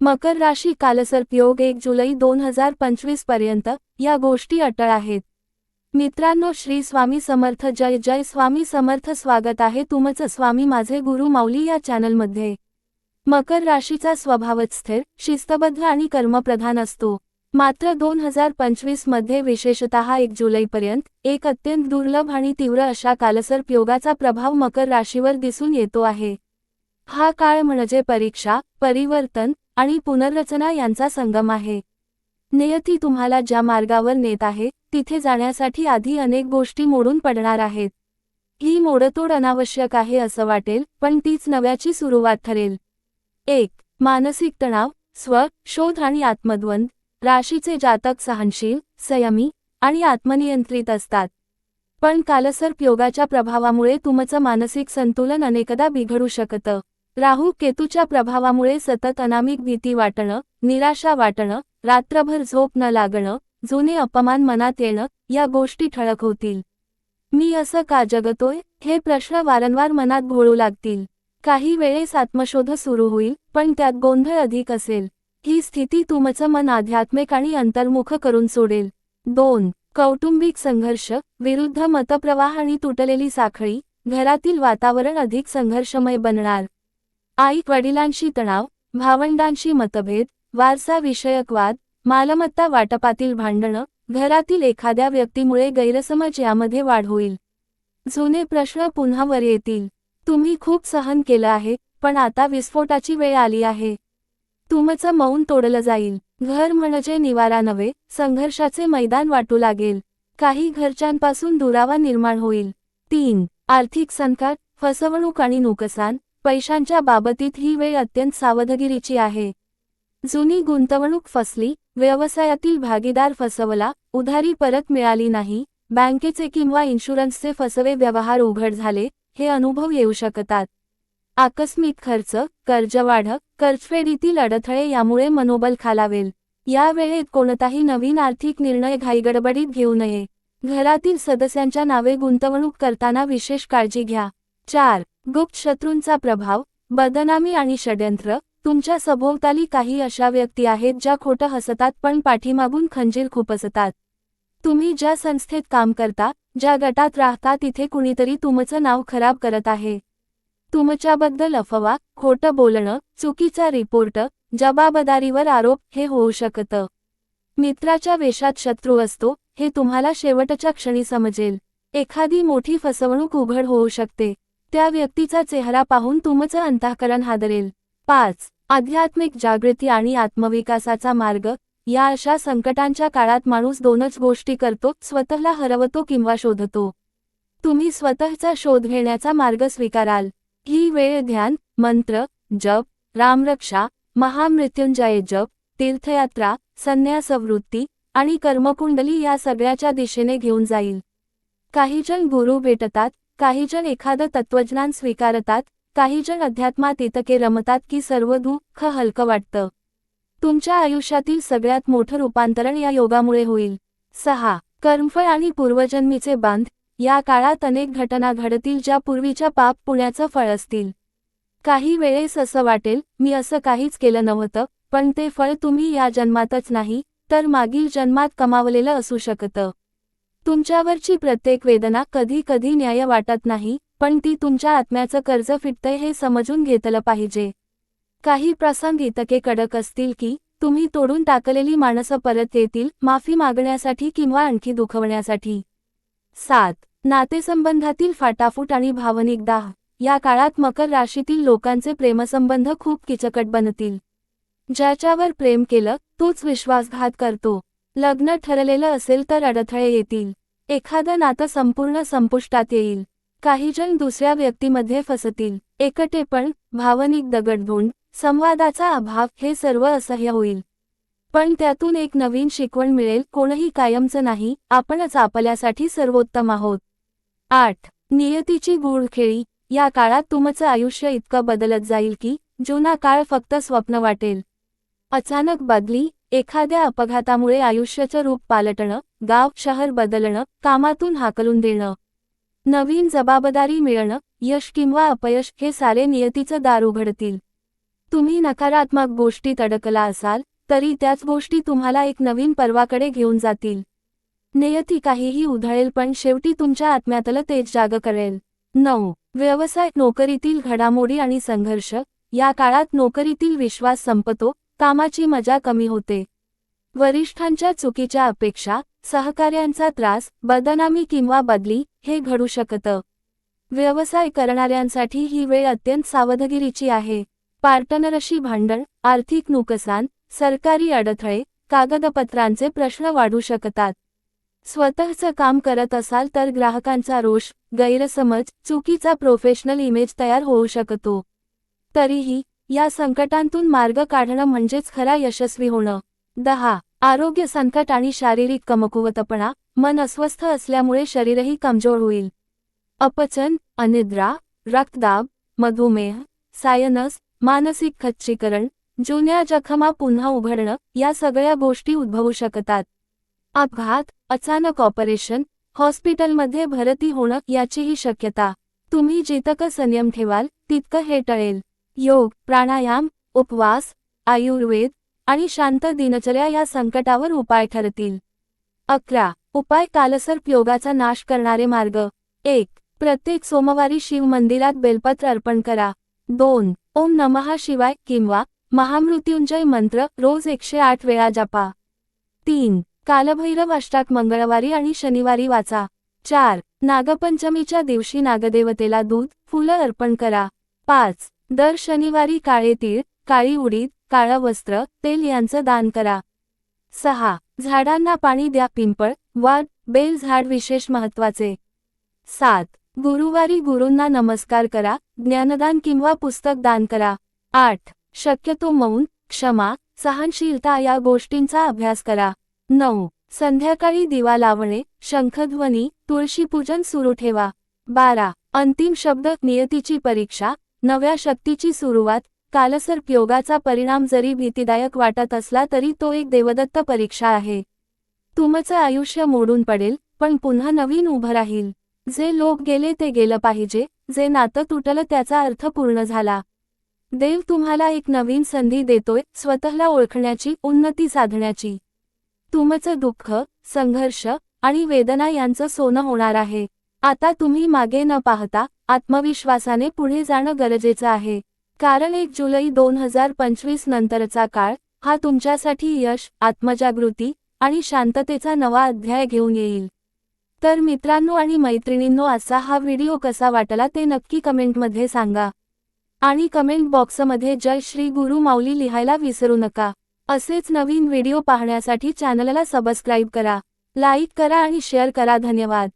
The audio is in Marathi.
मकर राशी कालसर्पयोग एक जुलै दोन हजार पंचवीसपर्यंत या गोष्टी अटळ आहेत. मित्रांनो श्री स्वामी समर्थ जय जय स्वामी समर्थ स्वागत आहे तुमचं स्वामी माझे गुरु माऊली या चॅनलमध्ये. मकर राशीचा स्वभावच स्थिर शिस्तबद्ध आणि कर्मप्रधान असतो. मात्र दोन हजार पंचवीसमध्ये विशेषतः एक जुलैपर्यंत एक अत्यंत दुर्लभ आणि तीव्र अशा कालसर्प योगाचा प्रभाव मकर राशीवर दिसून येतो आहे. हा काळ म्हणजे परीक्षा परिवर्तन आणि पुनर्रचना यांचा संगम आहे. नियती तुम्हाला ज्या मार्गावर नेत आहे तिथे जाण्यासाठी आधी अनेक गोष्टी मोडून पडणार आहेत. ही मोडतोड अनावश्यक आहे असं वाटेल पण तीच नव्याची सुरुवात ठरेल. एक मानसिक तणाव स्व शोध आणि आत्मद्वंद राशीचे जातक सहनशील संयमी आणि आत्मनियंत्रित असतात. पण कालसर्प योगाच्या प्रभावामुळे तुमचं मानसिक संतुलन अनेकदा बिघडू शकतं. राहू केतूच्या प्रभावामुळे सतत अनामिक भीती वाटणं निराशा वाटणं रात्रभर झोप न लागणं जुने अपमान मनात येणं या गोष्टी ठळक होतील. मी असं का जगतोय? हे प्रश्न वारंवार मनात घोळू लागतील. काही वेळेस आत्मशोध सुरू होईल पण त्यात गोंधळ अधिक असेल. ही स्थिती तुमचं मन आध्यात्मिक आणि अंतर्मुख करून सोडेल. दोन कौटुंबिक संघर्ष विरुद्ध मतप्रवाह आणि तुटलेली साखळी घरातील वातावरण अधिक संघर्षमय बनणार. आई वडिलांशी तणाव भावंडांशी मतभेद वारसा विषयक वाद मालमत्ता वाटपातील भांडणं घरातील एखाद्या व्यक्तीमुळे गैरसमज यामध्ये वाढ होईल. जुने प्रश्न पुन्हा वर येतील. तुम्ही खूप सहन केलं आहे पण आता विस्फोटाची वेळ आली आहे. तुमचं मौन तोडलं जाईल. घर म्हणजे निवारा नव्हे संघर्षाचे मैदान वाटू लागेल. काही घरच्यांपासून दुरावा निर्माण होईल. तीन आर्थिक संकट फसवणूक आणि नुकसान पैशांच्या बाबतीत ही वेळ अत्यंत सावधगिरीची आहे. जुनी गुंतवणूक फसली व्यवसायातील भागीदार फसवला उधारी परत मिळाली नाही बँकेचे किंवा इन्शुरन्सचे फसवे व्यवहार उघड झाले हे अनुभव येऊ शकतात. आकस्मिक खर्च कर्जवाढ कर्जफेडीतील अडथळे यामुळे मनोबल खालावेल. या वेळेत कोणताही नवीन आर्थिक निर्णय घाईगडबडीत घेऊ नये. घरातील सदस्यांच्या नावे गुंतवणूक करताना विशेष काळजी घ्या. चार गुप्त शत्रूंचा प्रभाव बदनामी आणि षड्यंत्र तुमच्या सभोवताली काही अशा व्यक्ती आहेत ज्या खोटं हसतात पण पाठीमागून खंजीर खुपसतात. तुम्ही ज्या संस्थेत काम करता ज्या गटात राहता तिथे कुणीतरी तुमचं नाव खराब करत आहे. तुमच्याबद्दल अफवा खोटं बोलणं चुकीचा रिपोर्ट जबाबदारीवर आरोप हे होऊ शकतं. मित्राच्या वेशात शत्रू असतो हे तुम्हाला शेवटच्या क्षणी समजेल. एखादी मोठी फसवणूक उघड होऊ शकते. त्या व्यक्तीचा चेहरा पाहून तुमचं अंतःकरण हादरेल. पाच. आध्यात्मिक जागृती आणि आत्मविकासाचा मार्ग. या अशा संकटांच्या काळात माणूस दोनच गोष्टी करतो स्वतःला हरवतो किंवा शोधतो. तुम्ही स्वतःचा शोध घेण्याचा मार्ग स्वीकाराल. ही वेळ ध्यान मंत्र जप रामरक्षा महामृत्युंजय जप तीर्थयात्रा संन्यासवृत्ती आणि कर्मकुंडली या सगळ्याच्या दिशेने घेऊन जाईल. काही जण गुरु भेटतात काहीजण एखादं तत्वज्ञान स्वीकारतात काहीजण अध्यात्मात इतके रमतात की सर्व दुःख हलकं वाटतं. तुमच्या आयुष्यातील सगळ्यात मोठं रूपांतरण या योगामुळे होईल. सहा. कर्मफळ आणि पूर्वजन्मीचे बांध. या काळात अनेक घटना घडतील ज्या पूर्वीच्या पाप पुण्याचं फळ असतील. काही वेळेस असं वाटेल मी असं काहीच केलं नव्हतं पण ते फळ तुम्ही या जन्मातच नाही तर मागील जन्मात कमावलेलं असू शकतं. तुमच्यावरची प्रत्येक वेदना कधी कधी न्याय वाटत नाही पण ती तुमच्या आत्म्याचं कर्ज फिटतंय हे समजून घेतलं पाहिजे. काही प्रसंग इतके कडक असतील की तुम्ही तोडून टाकलेली माणसं परत येतील माफी मागण्यासाठी किंवा आणखी दुखवण्यासाठी. सात. नातेसंबंधातील फाटाफूट आणि भावनिक दाह. या काळात मकर राशीतील लोकांचे प्रेमसंबंध खूप किचकट बनतील. ज्याच्यावर प्रेम केलं तोच विश्वासघात करतो. लग्न ठरलेलं असेल तर अडथळे येतील. एखादं नातं संपूर्ण संपुष्टात येईल. काहीजण दुसऱ्या व्यक्तीमध्ये फसतील. एकटेपण भावनिक दगडधोंड संवादाचा अभाव हे सर्व असह्य होईल. पण त्यातून एक नवीन शिकवण मिळेल. कोणही कायमचं नाही. आपणच आपल्यासाठी सर्वोत्तम आहोत. आठ. नियतीची गूढखेळी या काळात तुमचं आयुष्य इतकं बदलत जाईल की जुना काळ फक्त स्वप्न वाटेल. अचानक बदली एखाद्या अपघातामुळे आयुष्याचं रूप पालटणं गाव शहर बदलणं कामातून हाकलून देणं. नवीन जबाबदारी मिळणं यश किंवा अपयश हे सारे नियतीचं दार उघडतील. तुम्ही नकारात्मक गोष्टीत अडकला असाल तरी त्याच गोष्टी तुम्हाला एक नवीन पर्वाकडे घेऊन जातील. नियती काहीही उधळेल पण शेवटी तुमच्या आत्म्यातलं तेज जाग करेल. नऊ. व्यवसाय नोकरीतील घडामोडी आणि संघर्ष. या काळात नोकरीतील विश्वास संपतो कामाची मजा कमी होते. वरिष्ठांच्या चुकीच्या अपेक्षा सहकार्यांचा त्रास बदनामी किंवा बदली हे घडू शकतं. व्यवसाय करणाऱ्यांसाठी ही वेळ अत्यंत सावधगिरीची आहे. पार्टनरशी भांडण आर्थिक नुकसान सरकारी अडथळे कागदपत्रांचे प्रश्न वाढू शकतात. स्वतःचं काम करत असाल तर ग्राहकांचा रोष गैरसमज चुकीचा प्रोफेशनल इमेज तयार होऊ शकतो. तरीही या संकटांतून मार्ग काढणं म्हणजेच खरा यशस्वी होणं. दहा. आरोग्य संकट आणि शारीरिक कमकुवतपणा. मन अस्वस्थ असल्यामुळे शरीरही कमजोर होईल. अपचन अनिद्रा रक्तदाब मधुमेह सायनस मानसिक खच्चीकरण जुन्या जखमा पुन्हा उघडणं या सगळ्या गोष्टी उद्भवू शकतात. अपघात अचानक ऑपरेशन हॉस्पिटलमध्ये भरती होणं याचीही शक्यता. तुम्ही जितकं संयम ठेवाल तितकं हे टळेल. योग प्राणायाम उपवास आयुर्वेद आणि शांत दिनचर्या या संकटावर उपाय ठरतील. अकरा. उपाय कालसर्प योगाचा नाश करणारे मार्ग. एक. प्रत्येक सोमवारी शिव मंदिरात बेलपत्र अर्पण करा. दोन. ओम नमहा शिवाय किंवा महामृत्युंजय मंत्र रोज एकशे आठ वेळा जपा. तीन. कालभैरव अष्टाक मंगळवारी आणि शनिवारी वाचा. चार. नागपंचमीच्या दिवशी नागदेवतेला दूध फुलं अर्पण करा. पाच. दर शनिवारी काळे तीळ काळी उडीद काळं वस्त्र तेल यांचं दान करा. सहा. झाडांना पाणी द्या पिंपळ वाढ बेल झाड विशेष महत्त्वाचे सात. गुरुवारी गुरूंना नमस्कार करा ज्ञानदान किंवा पुस्तक दान करा. आठ. शक्यतो मौन क्षमा सहनशीलता या गोष्टींचा अभ्यास करा. नऊ. संध्याकाळी दिवा लावणे शंखध्वनी तुळशीपूजन सुरू ठेवा. बारा. अंतिम शब्द नियतीची परीक्षा नव्या शक्तीची सुरुवात कालसर्प योगाचा परिणाम जरी भीतीदायक वाटत असला तरी तो एक देवदत्त परीक्षा आहे. तुमचं आयुष्य मोडून पडेल पण पुन्हा नवीन उभं राहील. जे लोक गेले ते गेलं पाहिजे जे नातं तुटलं त्याचा अर्थ पूर्ण झाला. देव तुम्हाला एक नवीन संधी देतोय स्वतःला ओळखण्याची उन्नती साधण्याची. तुमचं दुःख संघर्ष आणि वेदना यांचं सोनं होणार आहे. आता तुम्ही मागे न पाहता आत्मविश्वासाने पुढे जाणं गरजेचं आहे. कारण एक जुलै दोन हजार पंचवीस नंतरचा काळ हा तुमच्यासाठी यश आत्मजागृती आणि शांततेचा नवा अध्याय घेऊन येईल. तर मित्रांनो आणि मैत्रिणींनो असा हा व्हिडिओ कसा वाटला ते नक्की कमेंटमध्ये सांगा. आणि कमेंट बॉक्समध्ये जय श्री गुरु माऊली लिहायला विसरू नका. असेच नवीन व्हिडिओ पाहण्यासाठी चॅनलला सबस्क्राईब करा लाईक करा आणि शेअर करा. धन्यवाद.